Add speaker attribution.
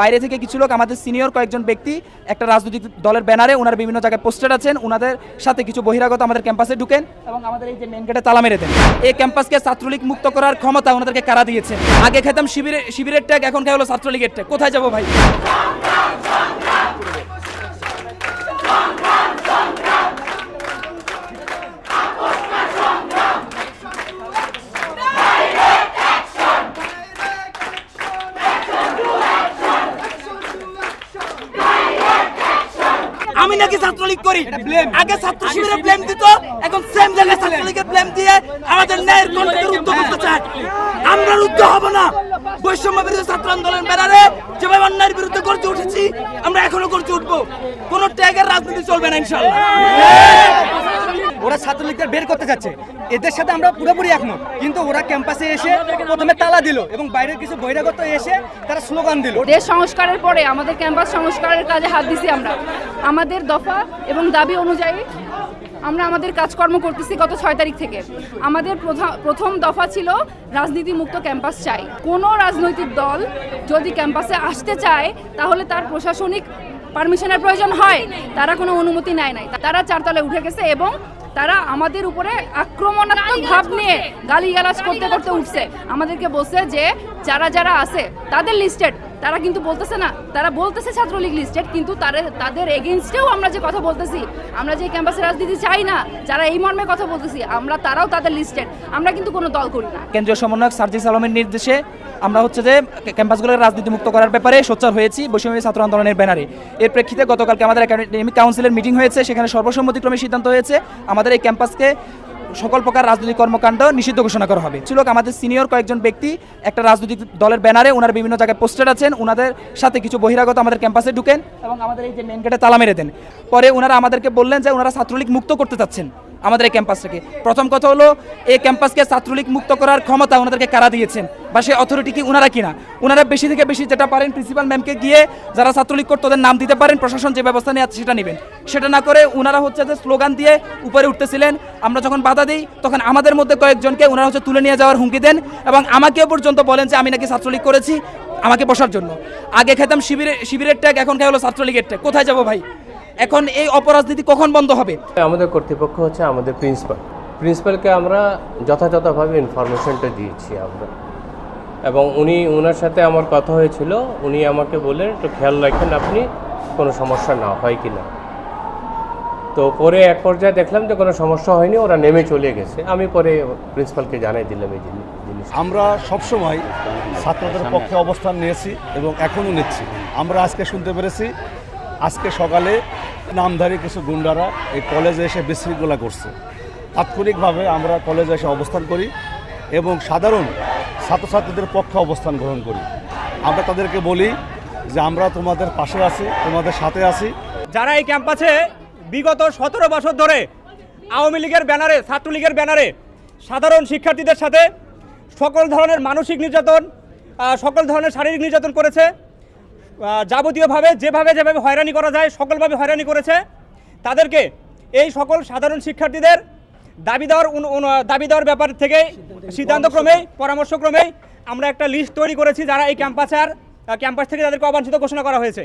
Speaker 1: বাইরে থেকে কিছু লোক, আমাদের সিনিয়র কয়েকজন ব্যক্তি, একটা রাজনৈতিক দলের ব্যানারে ওনার বিভিন্ন জায়গায় পোস্টার আছেন, ওনাদের সাথে কিছু বহিরাগত আমাদের ক্যাম্পাসে ঢুকেন এবং আমাদের এই যে মেন গেটে তালা মেরে দেন। এই ক্যাম্পাসকে ছাত্রলীগ মুক্ত করার ক্ষমতা ওনাদেরকে কারা দিয়েছে? আগে খেতাম শিবিরের শিবিরের ট্যাগ এখন খেয়ে হলো ছাত্রলীগের ট্যাগ কোথায় যাব ভাই? আমি নাকি ছাত্রলীগ করি। আগে ছাত্র শিবিরে ব্লেম দিত এখন সেম জায়গায় ছাত্রলীগের ব্লেম দিয়ে আমাদের ন্যায়ের কণ্ঠকে রুদ্ধ করতে চায়। আমরা রুদ্ধ হব না। বৈষম্য বিরোধী ছাত্র আন্দোলন বেড়ারে যেভাবে অন্যায়ের বিরুদ্ধে গর্জে উঠেছি আমরা এখনও গর্জে উঠবো। কোন ট্যাগের রাজনীতি চলবে না ইনশাল্লাহ
Speaker 2: ওরা ছাত্রলীগদের বের করতে যাচ্ছে। এদের সাথে আমরা পুরোপুরি একমত। কিন্তু ওরা ক্যাম্পাসে এসে প্রথমে তালা দিল এবং বাইরের কিছু বহিরাগত এসে তারা স্লোগান দিল।
Speaker 3: দেশ সংস্কারের পরে আমাদের ক্যাম্পাস সংস্কারের কাজে হাত দিছি আমরা। আমাদের দফা এবং দাবি অনুযায়ী আমরা আমাদের কাজকর্ম করতেছি গত ছয় তারিখ থেকে। আমাদের প্রথা- প্রথম দফা ছিল রাজনীতি মুক্ত ক্যাম্পাস চাই। কোনো রাজনৈতিক দল যদি ক্যাম্পাসে আসতে চায়, তাহলে তার প্রশাসনিক পারমিশনের প্রয়োজন হয়। তারা কোনো অনুমতি নেয় নাই। তারা চারতলে উঠে গেছে এবং তারা আমাদের উপরে আক্রমণাত্মক ভাব নিয়ে গালিগালাজ করতে করতে উঠছে। আমাদেরকে বলছে যে যারা যারা আছে তাদের লিস্টেড তারা কিন্তু বলতেছে না, তারা বলতেছে ছাত্রলীগ লিস্টেড কিন্তু তাদের এগেনস্টেও আমরা যে কথা বলতেছি, আমরা যে ক্যাম্পাসে রাজনীতি চাই না, যারা এই মর্মে কথা বলতেছি, আমরা তারাও তাদের লিস্টেড আমরা কিন্তু কোনো দল করি না।
Speaker 1: কেন্দ্রীয় সমন্বয়ক সার্জিস আলমের নির্দেশে আমরা হচ্ছে যে ক্যাম্পাসগুলোর রাজনীতি মুক্ত করার ব্যাপারে সোচ্চার হয়েছি বৈষম্য ছাত্র আন্দোলনের ব্যানারে। এর প্রেক্ষিতে গতকালকে আমাদের একাডেমিক কাউন্সিলের মিটিং হয়েছে, সেখানে সর্বসম্মতিক্রমে সিদ্ধান্ত হয়েছে। আমাদের এই ক্যাম্পাসকে সকল প্রকার রাজনৈতিক কর্মকাণ্ড নিষিদ্ধ ঘোষণা করা হবে। ছিল আমাদের সিনিয়র কয়েকজন ব্যক্তি, একটা রাজনৈতিক দলের ব্যানারে ওনার বিভিন্ন জায়গায় পোস্টার আছেন ওনাদের সাথে কিছু বহিরাগত আমাদের ক্যাম্পাসে ঢুকেন এবং আমাদের এই যে মেন গেটে তালা মেরে দেন। পরে ওনারা আমাদেরকে বললেন যে ওনারা ছাত্রলীগ মুক্ত করতে চাচ্ছেন। আমাদের এই ক্যাম্পাসটাকে প্রথম কথা হলো, এই ক্যাম্পাসকে ছাত্রলীগ মুক্ত করার ক্ষমতা ওনাদেরকে কারা দিয়েছেন বা সেই অথরিটি কি ওনারা কিনা? ওনারা বেশি থেকে বেশি যেটা পারেন প্রিন্সিপাল ম্যামকে গিয়ে যারা ছাত্রলীগ করতো ওদের নাম দিতে পারেন, প্রশাসন যে ব্যবস্থা নিয়ে সেটা নেবেন। সেটা না করে ওনারা হচ্ছে যে স্লোগান দিয়ে উপরে উঠতেছিলেন। আমরা যখন বাধা দিই, তখন আমাদের মধ্যে কয়েকজনকে ওনারা হচ্ছে তুলে নিয়ে যাওয়ার হুমকি দেন এবং আমাকেও পর্যন্ত বলেন যে আমি নাকি ছাত্রলীগ করেছি, আমাকে বসার জন্য। আগে খেতাম শিবিরে শিবিরের ট্যাগ এখন খেয়ে হলো ছাত্রলীগের ট্যাগ কোথায় যাব ভাই? এখন এই অপরাজনীতি কখন বন্ধ হবে?
Speaker 4: আমাদের কর্তৃপক্ষ হচ্ছে আমাদের প্রিন্সিপাল। প্রিন্সিপালকে আমরা যথাযথভাবে ইনফরমেশনটা দিয়েছি আমরা। এবং উনি ওনার সাথে আমার কথা হয়েছিল উনি আমাকে বলে একটু খেয়াল রাখেন আপনি কোনো সমস্যা না হয় কি না? তো পরে এক পর্যায়ে দেখলাম যে কোনো সমস্যা হয়নি ওরা নেমে চলে গেছে। আমি পরে প্রিন্সিপালকে জানাই দিলাম এই জিনিস জিনিস।
Speaker 5: আমরা সবসময় ছাত্রদের পক্ষে অবস্থান নিয়েছি এবং এখনও নিচ্ছি। আমরা আজকে শুনতে পেরেছি আজকে সকালে নামধারী কিছু গুন্ডারা এই কলেজে এসে বিশৃঙ্খলা করছে। তাৎক্ষণিকভাবে আমরা কলেজে এসে অবস্থান করি এবং সাধারণ ছাত্রছাত্রীদের পক্ষে অবস্থান গ্রহণ করি। আমরা তাদেরকে বলি যে আমরা তোমাদের পাশে আছি, তোমাদের সাথে আছি।
Speaker 6: যারা এই ক্যাম্পাসে বিগত সতেরো বছর ধরে আওয়ামী লীগের ব্যানারে, ছাত্রলীগের ব্যানারে সাধারণ শিক্ষার্থীদের সাথে সকল ধরনের মানসিক নির্যাতন সকল ধরনের শারীরিক নির্যাতন করেছে। যাবতীয়ভাবে যেভাবে যেভাবে হয়রানি করা যায়, সকলভাবে হয়রানি করেছে, তাদেরকে এই সকল সাধারণ শিক্ষার্থীদের দাবি দেওয়ার দাবি দেওয়ার ব্যাপার থেকে সিদ্ধান্তক্রমেই, পরামর্শক্রমেই আমরা একটা লিস্ট তৈরি করেছি যারা এই ক্যাম্পাসে আর ক্যাম্পাস থেকে তাদেরকে অবাঞ্ছিত ঘোষণা করা হয়েছে।